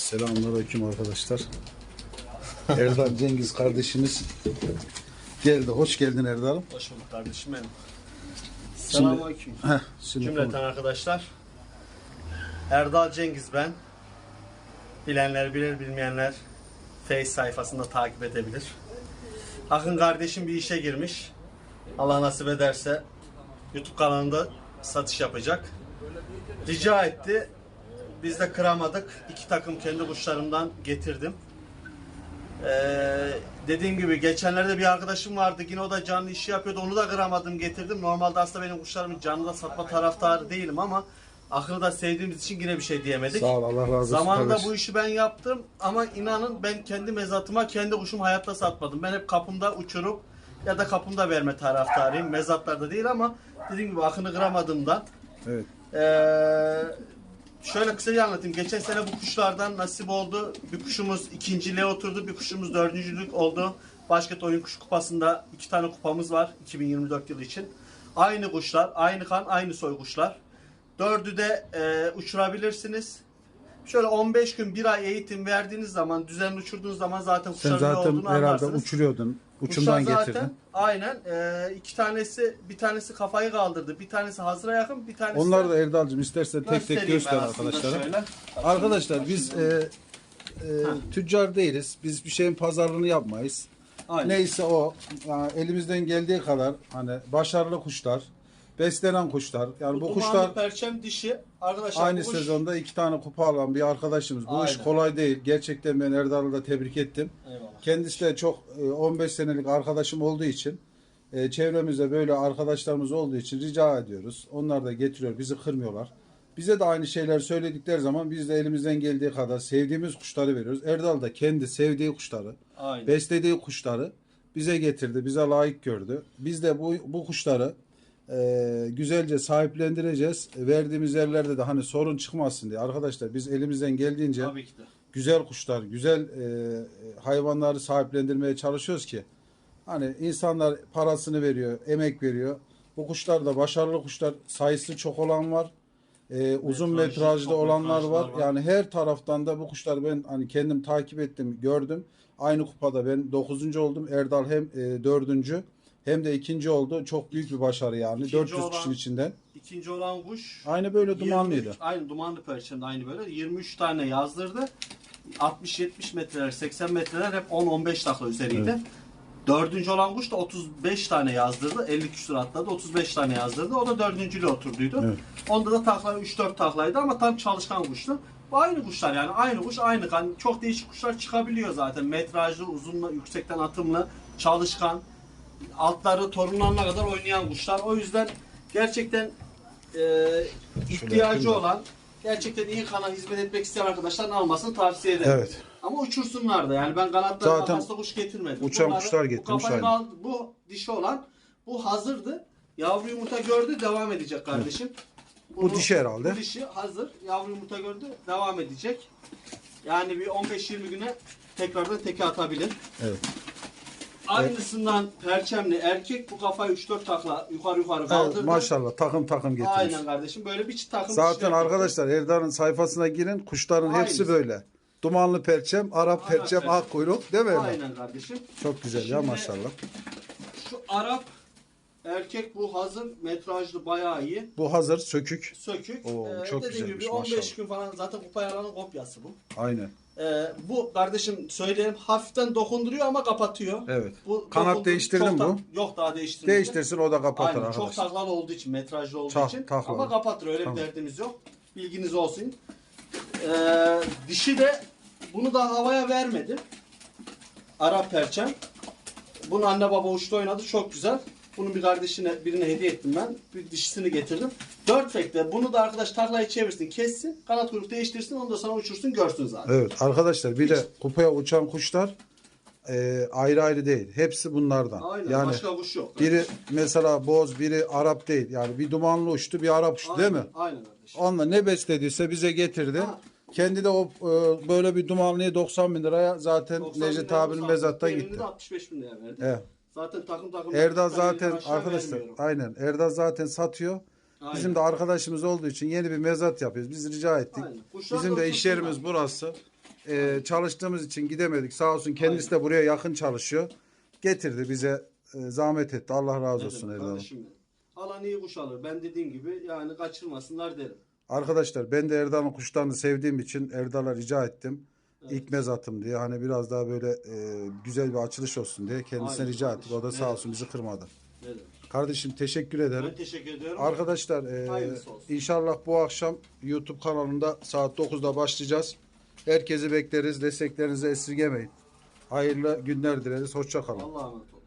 Selamünaleyküm arkadaşlar. Erdal Cengiz kardeşimiz geldi. Hoş geldin Erdal'ım. Hoş bulduk kardeşim benim. Selamünaleyküm. Heh, şimdi Cümleten arkadaşlar. Erdal Cengiz ben. Bilenler bilir, bilmeyenler Face sayfasında takip edebilir. Akın kardeşim bir işe girmiş. Allah nasip ederse YouTube kanalında satış yapacak. Rica etti. Biz de kıramadık. İki takım kendi kuşlarımdan getirdim. Ee, dediğim gibi geçenlerde bir arkadaşım vardı. Yine o da canlı işi yapıyordu. Onu da kıramadım getirdim. Normalde aslında benim kuşlarımın canlı da satma taraftarı değilim ama Akını da sevdiğimiz için yine bir şey diyemedik. Sağ ol Allah razı olsun. Zamanında kardeş. bu işi ben yaptım ama inanın ben kendi mezatıma kendi kuşumu hayatta satmadım. Ben hep kapımda uçurup ya da kapımda verme taraftarıyım. Mezatlarda değil ama dediğim gibi akını kıramadığımdan. Evet. Ee, şöyle kısaca anlatayım. Geçen sene bu kuşlardan nasip oldu. Bir kuşumuz ikinciliğe oturdu. Bir kuşumuz dördüncülük oldu. Başkent Oyun Kuş Kupası'nda iki tane kupamız var 2024 yılı için. Aynı kuşlar, aynı kan, aynı soy kuşlar. Dördü de e, uçurabilirsiniz. Şöyle 15 gün, bir ay eğitim verdiğiniz zaman, düzenli uçurduğunuz zaman zaten Sen kuşların ne zaten olduğunu herhalde anlarsınız. uçuruyordun. Uçumdan Kuşlar getirdin. aynen e, iki tanesi bir tanesi kafayı kaldırdı. Bir tanesi hazıra yakın, bir tanesi Onları da Erdal'cığım istersen tek tek göster arkadaşlara. şöyle. Arkadaşlar biz e, e, tüccar değiliz. Biz bir şeyin pazarlığını yapmayız. Aynen. Neyse o yani elimizden geldiği kadar hani başarılı kuşlar, beslenen kuşlar. Yani bu, Bu kuşlar perçem dişi arkadaşlar aynı kuş- sezonda iki tane kupa alan bir arkadaşımız. Bu iş Aynen. kolay değil. Gerçekten ben Erdal'ı da tebrik ettim. Eyvallah. Kendisi de çok e, 15 senelik arkadaşım olduğu için e, çevremizde böyle arkadaşlarımız olduğu için rica ediyoruz. Onlar da getiriyor, bizi kırmıyorlar. Bize de aynı şeyler söyledikleri zaman biz de elimizden geldiği kadar sevdiğimiz kuşları veriyoruz. Erdal da kendi sevdiği kuşları, Aynen. beslediği kuşları bize getirdi, bize layık gördü. Biz de bu, bu kuşları e, güzelce sahiplendireceğiz. Verdiğimiz yerlerde de hani sorun çıkmasın diye. Arkadaşlar biz elimizden geldiğince Tabii ki de. güzel kuşlar, güzel e, hayvanları sahiplendirmeye çalışıyoruz ki hani insanlar parasını veriyor, emek veriyor. Bu kuşlar da başarılı kuşlar, sayısı çok olan var. E, uzun Metrajlı, metrajlı çok olanlar var. metrajlar var. Yani her taraftan da bu kuşları ben hani kendim takip ettim, gördüm. Aynı kupada ben 9. oldum. Erdal hem e, 4. hem de ikinci oldu. Çok büyük bir başarı yani. İkinci 400 olan- kişinin içinden. İkinci olan kuş Aynı böyle 23 dumanlıydı. Aynı dumanlı perçemde aynı böyle 23 tane yazdırdı. 60-70 metreler, 80 metreler hep 10-15 takla üzeriydi. Dördüncü olan kuş da 35 tane yazdırdı. 50 küsur atladı. 35 tane yazdırdı. O da dördüncülüğe oturduydu. Evet. Onda da takla 3-4 taklaydı ama tam çalışkan kuştu. Bu aynı kuşlar yani. Aynı kuş aynı kan. Çok değişik kuşlar çıkabiliyor zaten. Metrajlı, uzunlu, yüksekten atımlı, çalışkan. Altları torunlarına kadar oynayan kuşlar. O yüzden gerçekten e, ihtiyacı olan gerçekten iyi kana hizmet etmek isteyen arkadaşların almasını tavsiye ederim. Evet. Ama uçursunlar da yani ben kanatlarına Zaten kuş getirmedim. uçan Bunları- kuşlar bu getirmiş, kafayı aynen. al- bu dişi olan bu hazırdı. Yavru yumurta gördü devam edecek kardeşim. Bu dişi herhalde. Bu dişi hazır. Yavru yumurta gördü devam edecek. Yani bir 15-20 güne tekrardan teke atabilir. Evet. Aynısından perçemli erkek bu kafayı 3-4 takla yukarı yukarı kaldırdı. Evet, maşallah takım takım getirmiş. Aynen kardeşim böyle bir takım Zaten dişler arkadaşlar Erdal'ın sayfasına girin. Kuşların hepsi Aynısı. böyle. Dumanlı perçem, Arap perçem, ak kuyruk değil mi? Aynen kardeşim. Çok güzel ya Şimdi- maşallah. Şu Arap erkek bu hazır metrajlı bayağı iyi. Bu hazır sökük. Sökük. Oo, Ee, çok dediğim güzelmiş, gibi 15 maşallah. gün falan zaten kupa yalanın kopyası bu. Aynen. Ee, bu kardeşim söyleyelim hafiften dokunduruyor ama kapatıyor. Evet. Bu Kanat dokundu- değiştirdin çok mi bu? Yok daha değiştirmedim. Değiştirsin o da kapatır Aynen, çok arkadaşlar. taklalı olduğu için, metrajlı olduğu Tak- için. taklalı. Ama kapatır öyle Tamam. bir derdimiz yok. Bilginiz olsun. Ee, dişi de bunu da havaya vermedim. Arap perçem. Bunu anne baba uçta oynadı çok güzel. Bunun bir kardeşine birine hediye ettim ben. Bir dişisini getirdim. Dört tekte bunu da arkadaş taklayı çevirsin, kessin, kanat kuyruk değiştirsin, onu da sana uçursun, görsün zaten. Evet arkadaşlar bir de kupaya uçan kuşlar e, ayrı ayrı değil. Hepsi bunlardan. Aynen, yani başka kuş yok. biri mesela boz, biri Arap değil. Yani bir dumanlı uçtu, bir Arap uçtu değil mi? Aynen kardeşim. Onunla ne beslediyse bize getirdi. Ha. Kendi de o e, böyle bir dumanlıyı 90 bin liraya zaten 90 Necdet bin lira abinin mezatta gitti. Diğerini de 65 bin lira verdi. Evet. Zaten takım takım. Tane zaten arkadaşlar aynen Erdal zaten satıyor. Aynen. Bizim de arkadaşımız olduğu için yeni bir mezat yapıyoruz. Biz rica ettik. Aynen. Bizim de iş yerimiz otursunlar. burası. e, çalıştığımız için gidemedik. Sağ olsun kendisi de buraya yakın çalışıyor. Getirdi bize e, zahmet etti. Allah razı olsun Erdal Hanım. Alan iyi kuş alır. Ben dediğim gibi yani kaçırmasınlar derim. Arkadaşlar ben de Erdal'ın kuşlarını sevdiğim için Erdal'a rica ettim. İlk mezatım diye hani biraz daha böyle e, güzel bir açılış olsun diye kendisine Aynen rica kardeşim. ettik. O da sağ Evet. olsun bizi kırmadı. Ne demek. Kardeşim teşekkür ederim. Ben teşekkür ediyorum. Arkadaşlar e, Hayırlısı olsun. inşallah bu akşam YouTube kanalında saat 9'da başlayacağız. Herkesi bekleriz. Desteklerinizi esirgemeyin. Hayırlı günler dileriz. Hoşça kalın. Allah'a emanet olun.